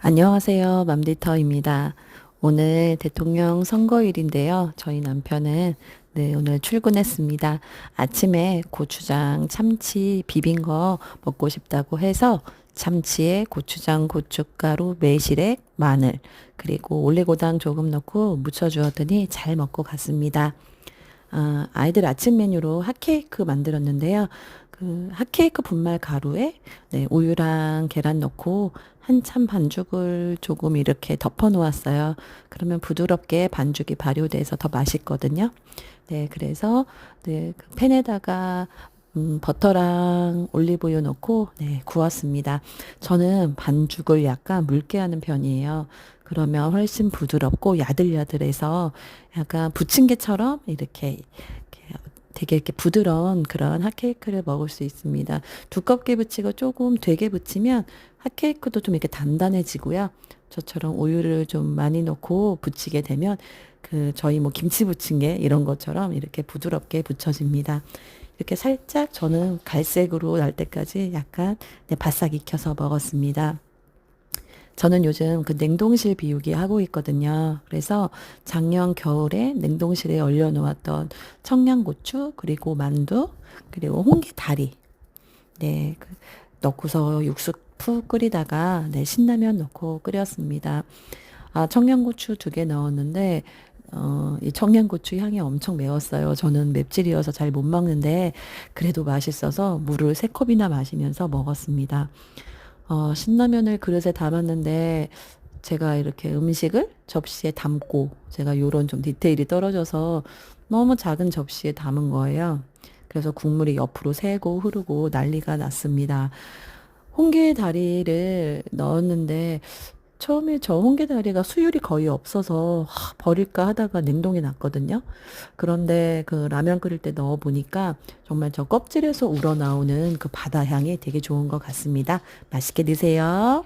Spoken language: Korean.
안녕하세요. 맘디터입니다. 오늘 대통령 선거일인데요. 저희 남편은 네, 오늘 출근했습니다. 아침에 고추장 참치 비빈 거 먹고 싶다고 해서 참치에 고추장, 고춧가루, 매실액, 마늘, 그리고 올리고당 조금 넣고 무쳐 주었더니 잘 먹고 갔습니다. 아, 아이들 아침 메뉴로 핫케이크 만들었는데요. 그 핫케이크 분말 가루에 네, 우유랑 계란 넣고 한참 반죽을 조금 이렇게 덮어 놓았어요. 그러면 부드럽게 반죽이 발효돼서 더 맛있거든요. 네, 그래서 네, 그 팬에다가 음, 버터랑 올리브유 넣고 네, 구웠습니다. 저는 반죽을 약간 묽게 하는 편이에요. 그러면 훨씬 부드럽고 야들야들해서 약간 부침개처럼 이렇게, 되게 이렇게 부드러운 그런 핫케이크를 먹을 수 있습니다. 두껍게 부치고 조금 되게 부치면 핫케이크도 좀 이렇게 단단해지고요. 저처럼 우유를 좀 많이 넣고 부치게 되면 그 저희 뭐 김치 부침개 이런 것처럼 이렇게 부드럽게 부쳐집니다. 이렇게 살짝 저는 갈색으로 날 때까지 약간 네, 바싹 익혀서 먹었습니다. 저는 요즘 그 냉동실 비우기 하고 있거든요. 그래서 작년 겨울에 냉동실에 얼려놓았던 청양고추, 그리고 만두, 그리고 홍게 다리. 네, 그 넣고서 육수 푹 끓이다가 네, 신라면 넣고 끓였습니다. 아, 청양고추 두 개 넣었는데 어, 이 청양고추 향이 엄청 매웠어요. 저는 맵찔이어서 잘 못 먹는데 그래도 맛있어서 물을 세 컵이나 마시면서 먹었습니다. 어, 신라면을 그릇에 담았는데 제가 이렇게 음식을 접시에 담고 제가 요런 좀 디테일이 떨어져서 너무 작은 접시에 담은 거예요. 그래서 국물이 옆으로 새고 흐르고 난리가 났습니다. 홍게 다리를 넣었는데 처음에 저 홍게 다리가 수율이 거의 없어서 하, 버릴까 하다가 냉동에 놨거든요. 그런데 그 라면 끓일 때 넣어 보니까 정말 저 껍질에서 우러나오는 그 바다 향이 되게 좋은 것 같습니다. 맛있게 드세요.